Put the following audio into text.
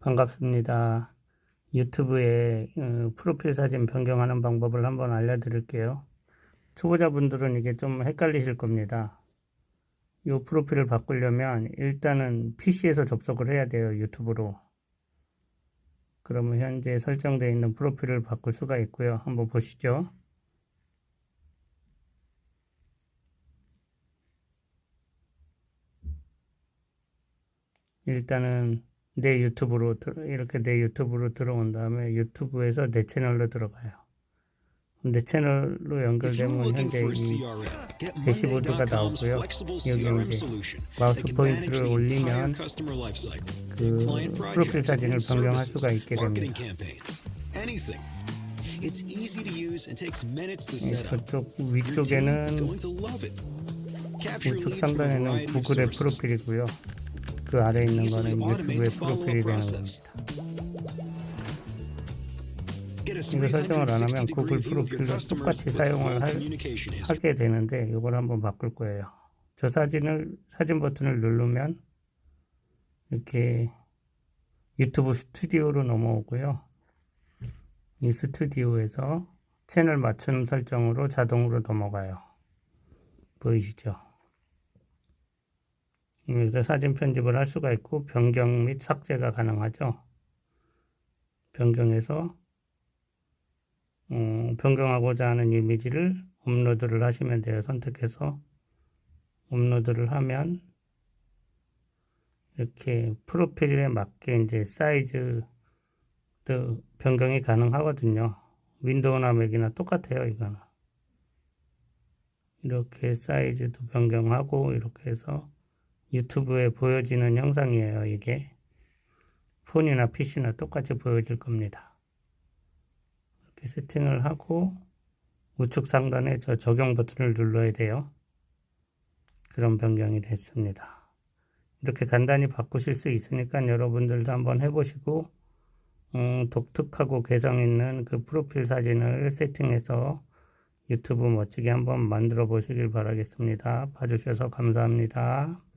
반갑습니다. 유튜브에 어, 프로필 사진 변경하는 방법을 한번 알려드릴게요. 초보자분들은 이게 좀 헷갈리실 겁니다. 이 프로필을 바꾸려면 일단은 PC에서 접속을 해야 돼요. 유튜브로. 그러면 현재 설정되어 있는 프로필을 바꿀 수가 있고요. 한번 보시죠. 일단은 내 유튜브로 들- 이렇게 내 유튜브로 들어온 다음에 유튜브에서 내 채널로 들어가요. 내 채널로 연결되면 현재 이 대시보드가 나오고요. 여기 이제 마우스 포인트를 올리면. 그 프로필 사진을 변경할 수가 있게 됩니다. 예. 저쪽 위쪽에는 우측 상단에는 구글의. 프로필이고요. 그 아래에 있는 거는 유튜브의 프로필이 되는. 겁니다. 이거 설정을 안 하면 360 구글 프로필로 똑같이 사용을 history. 하게 되는데 이걸 한번 바꿀 거예요. 저 사진을 사진 버튼을 누르면 이렇게 유튜브 스튜디오로 넘어오고요. 이 스튜디오에서 채널 맞춤 설정으로 자동으로 넘어가요. 보이시죠? 여기서 사진 편집을 할 수가 있고 변경 및 삭제가 가능하죠. 변경해서 어, 변경하고자 하는 이미지를 업로드를 하시면 돼요. 선택해서 업로드를 하면 이렇게 프로필에 맞게 이제 사이즈도 변경이 가능하거든요. 윈도우나 맥이나 똑같아요, 이거는. 이렇게 사이즈도 변경하고 이렇게 해서 유튜브에 보여지는 영상이에요, 이게. 폰이나 PC나 똑같이 보여질 겁니다. 이렇게 세팅을 하고 우측 상단에 저 적용 버튼을 눌러야 돼요. 그런 변경이 됐습니다. 이렇게 간단히 바꾸실 수 있으니까 여러분들도 한번 해보시고 음, 독특하고 개성 있는 그 프로필 사진을 세팅해서 유튜브 멋지게 한번 만들어 보시길 바라겠습니다. 봐주셔서 감사합니다.